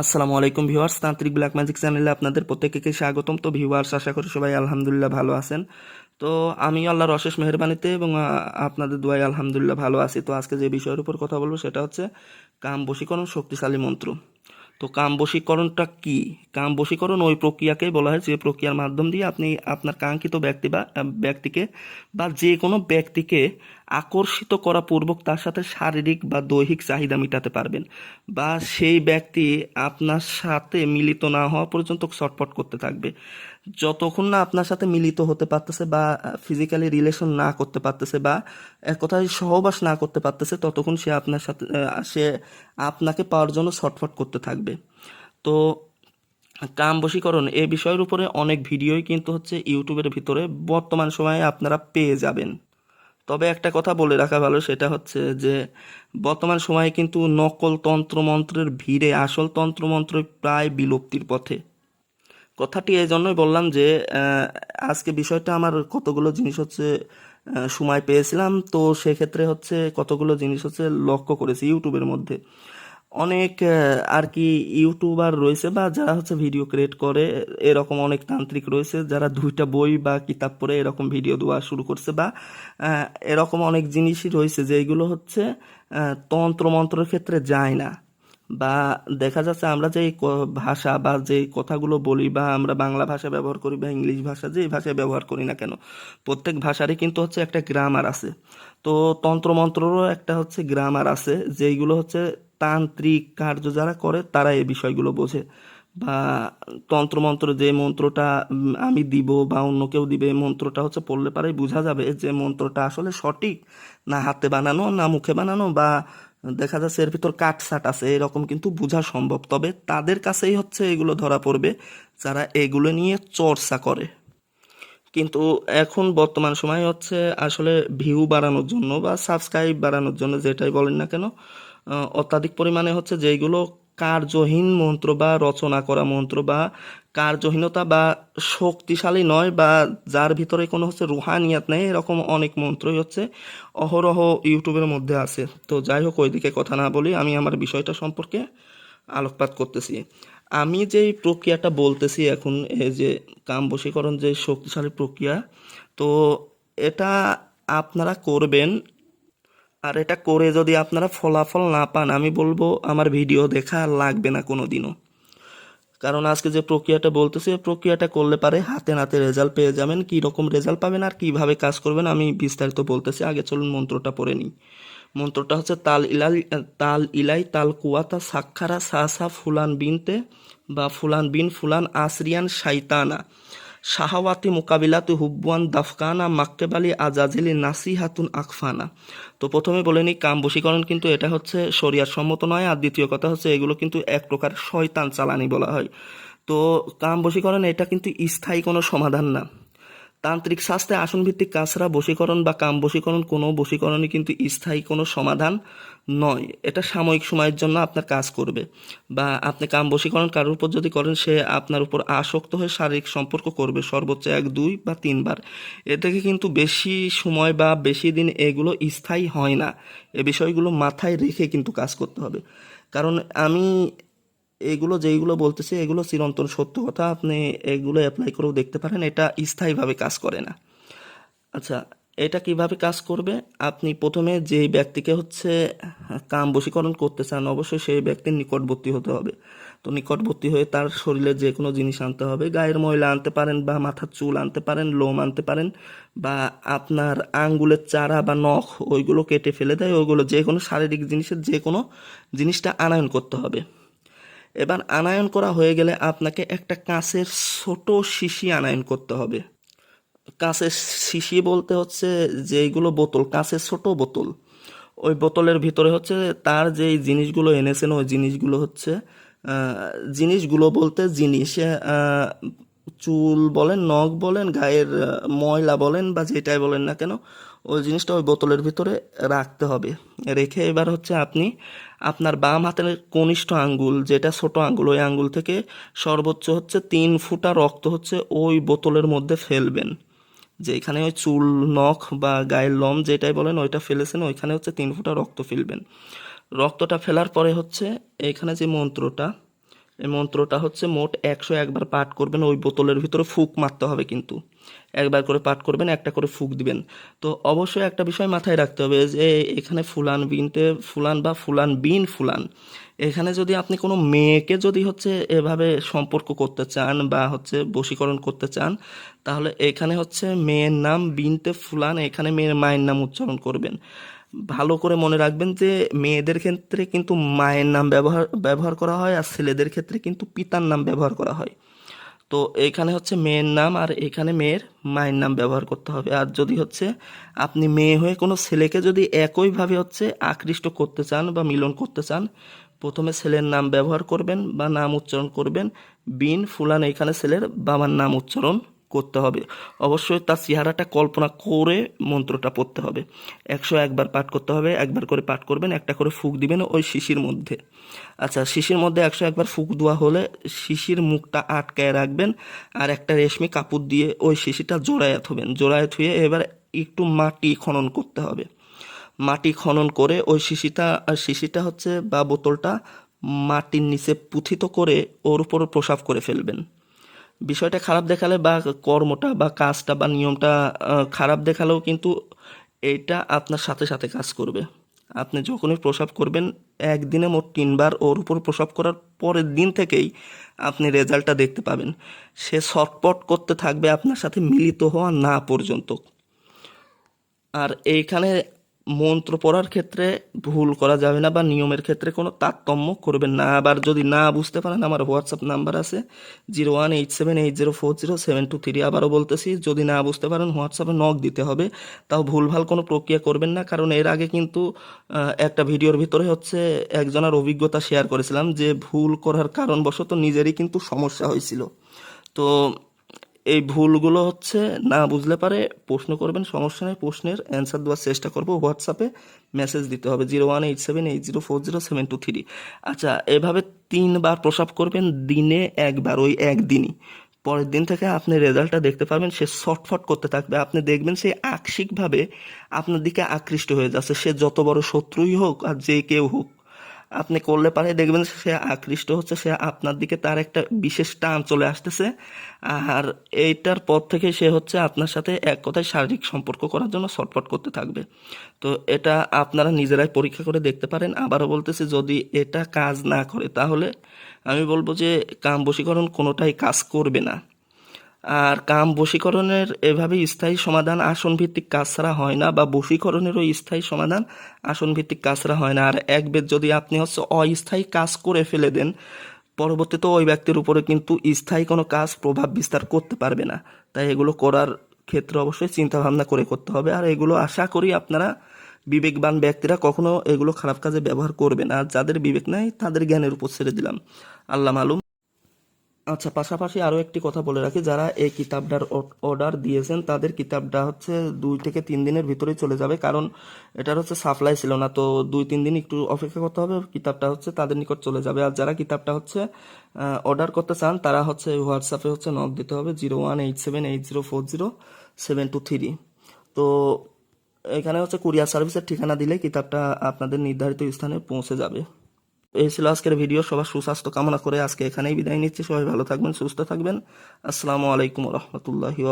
আসসালামু আলাইকুম ভিউয়ার্স, তান্ত্রিক ব্ল্যাক ম্যাজিক চ্যানেলে আপনাদের প্রত্যেককে স্বাগতম। তো ভিউয়ার্স, আশা করি সবাই আলহামদুলিল্লাহ ভালো আছেন। তো আমি আল্লাহর অশেষ মেহরবানিতে এবং আপনাদের দোয়াই আলহামদুলিল্লাহ ভালো আছি। তো আজকে যে বিষয়ের উপর কথা বলব সেটা হচ্ছে কাম বশীকরণ শক্তিশালী মন্ত্র। তো কাম বশীকরণটা কি? কাম বশীকরণ ওই প্রক্রিয়াকেই বলা হয় যে প্রক্রিয়ার মাধ্যম দিয়ে আপনি আপনার কাঙ্ক্ষিত ব্যক্তি বা, ব্যক্তিকে বা যে কোনো ব্যক্তিকে আকর্ষিত করা পূর্বক তার সাথে শারীরিক বা দৈহিক চাহিদা মেটাতে পারবেন বা সেই ব্যক্তি আপনার সাথে মিলিত না হওয়া পর্যন্ত ছটফট করতে থাকবে। যতক্ষণ না আপনার সাথে মিলিত হতে পারতেছে বা ফিজিক্যালি রিলেশন না করতে পারতেছে বা, এক কথায় সহবাস না করতে পারতেছে, ততক্ষণ সে আপনার সাথে সে আপনাকে পাওয়ার জন্য ছটফট করতে থাকবে। তো কাম বশীকরণ এই বিষয়ের উপরে অনেক ভিডিওই কিন্তু হচ্ছে ইউটিউবের ভিতরে বর্তমান সময়ে আপনারা পেয়ে যাবেন। তবে একটা কথা বলে রাখা ভালো সেটা হচ্ছে যে, বর্তমান সময়ে কিন্তু নকল তন্ত্রমন্ত্রের ভিড়ে আসল তন্ত্রমন্ত্র প্রায় বিলুপ্তির পথে। কথাটি এই জন্যই বললাম যে আজকে বিষয়টা আমার কতগুলো জিনিস হচ্ছে সময় পেয়েছিলাম, তো সেক্ষেত্রে হচ্ছে কতগুলো জিনিস হচ্ছে লক্ষ্য করেছি ইউটিউবের মধ্যে। অনেক আর কি ইউটিউবার রয়েছে বা যারা হচ্ছে ভিডিও ক্রিয়েট করে এরকম অনেক তান্ত্রিক রয়েছে যারা দুইটা বই বা কিতাব পড়ে এরকম ভিডিও দেওয়া শুরু করছে বা এরকম অনেক জিনিসই রয়েছে যেগুলো হচ্ছে আহ, তন্ত্র মন্ত্রের ক্ষেত্রে যায় না। বা দেখা যাচ্ছে আমরা যে ভাষা বা যে কথাগুলো বলি বা আমরা বাংলা ভাষা ব্যবহার করি বা ইংলিশ ভাষা যে ভাষায় ব্যবহার করি না কেন প্রত্যেক ভাষারই কিন্তু হচ্ছে একটা গ্রামার আছে। তো তন্ত্রমন্ত্রেরও একটা হচ্ছে গ্রামার আছে যেইগুলো হচ্ছে তান্ত্রিক কার্য যারা করে তারা এই বিষয়গুলো বোঝে। বা তন্ত্রমন্ত্র যে মন্ত্রটা আমি দিব বা অন্য কেউ দিবে, এই মন্ত্রটা হচ্ছে পড়লে পারেই বোঝা যাবে যে মন্ত্রটা আসলে সঠিক না হাতে বানানো, না মুখে বানানো, বা দেখা যাচ্ছে এর ভিতর কাটসাট আছে, এরকম কিন্তু বোঝা সম্ভব। তবে তাদের কাছেই হচ্ছে এগুলো ধরা পড়বে, যারা এগুলো নিয়ে চর্চা করে। কিন্তু এখন বর্তমান সময় হচ্ছে আসলে ভিউ বাড়ানোর জন্য বা সাবস্ক্রাইব বাড়ানোর জন্য যেটাই বলেন না কেন অত্যাধিক পরিমাণে হচ্ছে যেগুলো কার্যহীন মন্ত্র বা রচনা করা মন্ত্র বা কার্যহীনতা বা শক্তিশালী নয় বা যার ভিতরে কোনো হচ্ছে রুহানিয়াত নেই, এরকম অনেক মন্ত্রই হচ্ছে অহরহ ইউটিউবের মধ্যে আছে। তো যাই হোক, ওইদিকে কথা না বলি, আমি আমার বিষয়টা সম্পর্কে আলোকপাত করতেছি। আমি যেই প্রক্রিয়াটা বলতেছি এখন, এই যে কাম বশীকরণ যে শক্তিশালী প্রক্রিয়া, তো এটা আপনারা করবেন আর এটা করে যদি আপনারা ফলাফল না পান, আমি বলব আমার ভিডিও দেখা আর লাগবে না কোনো দিনও কারণ আজকে যে প্রক্রিয়াটা বলতেছি প্রক্রিয়াটা করলে পারে হাতে নাতে রেজাল্ট পেয়ে যাবেন কী রকম রেজাল্ট পাবেন আর কীভাবে কাজ করবেন আমি বিস্তারিত বলতেছি। আগে চলুন মন্ত্রটা পড়ে নিই। মন্ত্রটা হচ্ছে, তাল ইলাই তাল ইলাই, তাল কুয়াতা, সাক্ষারা, সা সা, ফুলান বিনতে বা ফুলান বিন, ফুলান আসরিয়ান, শাইতানা। শাহাওয়াতি মোকাবিলাতে হুব্বান দাফকানা মাক্কেবালি আজাজিলি নাসিহাতুন আকফানা। তো প্রথমে বলেনি কাম বশীকরণ কিন্তু এটা হচ্ছে শরিয়ার সম্মত নয়, আর দ্বিতীয় কথা হচ্ছে এগুলো কিন্তু এক প্রকার শয়তান চালানি বলা হয়। তো কাম বশীকরণ, এটা কিন্তু স্থায়ী কোনো সমাধান না। তান্ত্রিক শাস্ত্রে আসন ভিত্তিক কাছরা বশীকরণ বা কাম বশীকরণ কোনো বশীকরণই কিন্তু স্থায়ী কোনো সমাধান নয়। এটা সাময়িক সময়ের জন্য আপনার কাজ করবে। বা আপনি কাম বশীকরণ কারোর উপর যদি করেন, সে আপনার উপর আসক্ত হয়ে শারীরিক সম্পর্ক করবে সর্বোচ্চ এক, দুই বা তিনবার এ থেকে কিন্তু বেশি সময় বা বেশি দিন এগুলো স্থায়ী হয় না। এ বিষয়গুলো মাথায় রেখে কিন্তু কাজ করতে হবে। কারণ আমি এগুলো যেইগুলো বলতেছি, এগুলো চিরন্তন সত্য কথা। আপনি এগুলো অ্যাপ্লাই করেও দেখতে পারেন, এটা স্থায়ীভাবে কাজ করে না। আচ্ছা এটা কীভাবে কাজ করবে? আপনি প্রথমে যেই ব্যক্তিকে হচ্ছে কাম বশীকরণ করতে চান, অবশ্যই সেই ব্যক্তির নিকটবর্তী হতে হবে। তো নিকটবর্তী হয়ে তার শরীরে যে কোনো জিনিস আনতে হবে। গায়ের ময়লা আনতে পারেন বা মাথার চুল আনতে পারেন, লোম আনতে পারেন বা আপনার আঙ্গুলের চারা বা নখ, ওইগুলো কেটে ফেলে দেয়। ওইগুলো যে কোনো শারীরিক জিনিসের যে কোনো জিনিসটা আনায়ন করতে হবে। এবার আনায়ন করা হয়ে গেলে আপনাকে একটা কাঁচের ছোট শিশি আনায়ন করতে হবে। কাঁচের শিশি বলতে হচ্ছে যেইগুলো বোতল, কাঁচের ছোট বোতল। ওই বোতলের ভিতরে হচ্ছে তার যেই জিনিসগুলো এনেছেন, ওই জিনিসগুলো হচ্ছে জিনিসগুলো বলতে জিনিস চুল বলেন, নখ বলেন, গায়ের ময়লা বলেন বা যেটাই বলেন না কেন, ওই জিনিসটা ওই বোতলের ভিতরে রাখতে হবে। রেখে এবার হচ্ছে আপনি আপনার বাম হাতের কনিষ্ঠ আঙ্গুল, যেটা ছোট আঙ্গুল, ওই আঙ্গুল থেকে সর্বোচ্চ হচ্ছে তিন ফুটা রক্ত হচ্ছে ওই বোতলের মধ্যে ফেলবেন। যেখানে ওই চুল, নখ বা গায়ের লম যেটাই বলেন, ওইটা ফেলেছেন, ওইখানে হচ্ছে তিন ফুটা রক্ত ফেলবেন। রক্তটা ফেলার পরে হচ্ছে এখানে যে মন্ত্রটা এই মন্ত্রটা হচ্ছে মোট একশো একবার পাঠ করবেন, ওই বোতলের ভিতরে ফুক মারতে হবে কিন্তু। একবার করে পাঠ করবেন, একটা করে ফুক দিবেন। তো অবশ্যই একটা বিষয় মাথায় রাখতে হবে যে এখানে ফুলান বিনতে ফুলান বা ফুলান বিন ফুলান। এখানে যদি আপনি কোনো মেয়েকে যদি হচ্ছে এভাবে সম্পর্ক করতে চান বা হচ্ছে বশীকরণ করতে চান, তাহলে এখানে হচ্ছে মেয়ের নাম বিনতে ফুলান, এখানে মেয়ের মায়ের নাম উচ্চারণ করবেন। ভালো করে মনে রাখবেন যে মেয়েদের ক্ষেত্রে কিন্তু মায়ের নাম ব্যবহার ব্যবহার করা হয় আর ছেলেদের ক্ষেত্রে কিন্তু পিতার নাম ব্যবহার করা হয়। তো এখানে হচ্ছে মেয়ের নাম আর এখানে মেয়ের মায়ের নাম ব্যবহার করতে হবে। আর যদি হচ্ছে আপনি মেয়ে হয়ে কোনো ছেলেকে যদি একইভাবে হচ্ছে আকৃষ্ট করতে চান বা মিলন করতে চান, প্রথমে ছেলের নাম ব্যবহার করবেন বা নাম উচ্চারণ করবেন। বিন, ফুলান, এখানে ছেলের বাবার নাম উচ্চারণ করতে হবে। অবশ্যই তার চেহারাটা কল্পনা করে মন্ত্রটা পড়তে হবে। একশো একবার পাঠ করতে হবে, একবার করে পাঠ করবেন, একটা করে ফুক দিবেন ওই শিশির মধ্যে। আচ্ছা শিশির মধ্যে একশো একবার ফুক দেওয়া হলে শিশির মুখটা আটকায় রাখবেন আর একটা রেশমি কাপড় দিয়ে ওই শিশিটা জোড়ায় থবেন জোড়ায় থুয়ে এবার একটু মাটি খনন করতে হবে। মাটি খনন করে ওই শিশিটা আর শিশিটা হচ্ছে বা বোতলটা মাটির নিচে পুথিত করে ওর উপর প্রসাব করে ফেলবেন। বিষয়টা খারাপ দেখালে বা কর্মটা বা কাজটা বা নিয়মটা খারাপ দেখালেও কিন্তু এটা আপনার সাথে সাথে কাজ করবে। আপনি যখনই প্রসাব করবেন, একদিনে মোট তিনবার ওর উপর প্রসাব করার পরের দিন থেকেই আপনি রেজাল্টটা দেখতে পাবেন। সে ছটপট করতে থাকবে আপনার সাথে মিলিত হওয়া না পর্যন্ত। আর এইখানে মন্ত্র পড়ার ক্ষেত্রে ভুল করা যাবে না বা নিয়মের ক্ষেত্রে কোনো তারতম্য করবেন না। আবার যদি না বুঝতে পারেন, আমার হোয়াটসঅ্যাপ নাম্বার আছে zero one eight seven eight zero four zero seven two three আবারও বলতেছি, যদি না বুঝতে পারেন হোয়াটসঅ্যাপে নক দিতে হবে। তাও ভুলভাল কোনো প্রক্রিয়া করবেন না, কারণ এর আগে কিন্তু একটা ভিডিওর ভিতরে হচ্ছে একজনের অভিজ্ঞতা শেয়ার করেছিলাম যে ভুল করার কারণবশত নিজেরই কিন্তু সমস্যা হয়েছিল। তো এই ভুলগুলো হচ্ছে না বুঝলে পারে প্রশ্ন করবেন, সমস্যা নেই, প্রশ্নের অ্যান্সার দেওয়ার চেষ্টা করব। হোয়াটসঅ্যাপে মেসেজ দিতে হবে zero one eight seven eight zero four zero seven two three আচ্ছা এভাবে তিনবার প্রসাব করবেন, দিনে একবার, ওই একদিনই। পরের দিন থেকে আপনি রেজাল্টটা দেখতে পারবেন, সে শর্টফট করতে থাকবে। আপনি দেখবেন সে আকস্মিকভাবে আপনার দিকে আকৃষ্ট হয়ে যাচ্ছে। সে যত বড় শত্রুই হোক আর যে কেউ হোক আপনি করলে পারে দেখবেন সে আকৃষ্ট হচ্ছে, সে আপনার দিকে তার একটা বিশেষ টান চলে আসতেছে। আর এইটার পর থেকে সে হচ্ছে আপনার সাথে এক কথায় শারীরিক সম্পর্ক করার জন্য ছটফট করতে থাকবে। তো এটা আপনারা নিজেরাই পরীক্ষা করে দেখতে পারেন। আবারও বলতেছি, যদি এটা কাজ না করে, তাহলে আমি বলব যে কাম বশীকরণ কোনোটাই কাজ করবে না। আর কাম বশীকরণের এভাবে স্থায়ী সমাধান আসন ভিত্তিক কাজ হয় না বা বশীকরণেরও স্থায়ী সমাধান আসন ভিত্তিক কাজ হয় না। আর এক বেদ যদি আপনি হচ্ছে অস্থায়ী কাজ করে ফেলে দেন, পরবর্তীতে ওই ব্যক্তির উপরে কিন্তু স্থায়ী কোনো কাজ প্রভাব বিস্তার করতে পারবে না। তাই এগুলো করার ক্ষেত্রে অবশ্যই চিন্তা ভাবনা করে করতে হবে। আর এগুলো আশা করি আপনারা বিবেকবান ব্যক্তিরা কখনো এগুলো খারাপ কাজে ব্যবহার করবে না। আর যাদের বিবেক নাই, তাদের জ্ঞানের উপর ছেড়ে দিলাম। আল্লাহ মালুম। আচ্ছা পাশাপাশি আরও একটি কথা বলে রাখি, যারা এই কিতাবটার অর্ডার দিয়েছেন, তাদের কিতাবটা হচ্ছে দুই থেকে তিন দিনের ভিতরেই চলে যাবে, কারণ এটার হচ্ছে সাপ্লাই ছিল না। তো দুই, তিন দিন একটু অপেক্ষা করতে হবে, কিতাবটা হচ্ছে তাদের নিকট চলে যাবে। আর যারা কিতাবটা হচ্ছে অর্ডার করতে চান, তারা হচ্ছে হোয়াটসঅ্যাপে হচ্ছে নক দিতে হবে, zero one eight seven eight zero four zero seven two three. তো এখানে হচ্ছে কুরিয়ার সার্ভিসের ঠিকানা দিলে কিতাবটা আপনাদের নির্ধারিত স্থানে পৌঁছে যাবে। এই ছিল আজকের ভিডিও। সবার সুস্বাস্থ্য কামনা করে আজকে এখানেই বিদায় নিচ্ছি। সবাই ভালো থাকবেন, সুস্থ থাকবেন। আসসালামু আলাইকুম রহমতুল্লাহি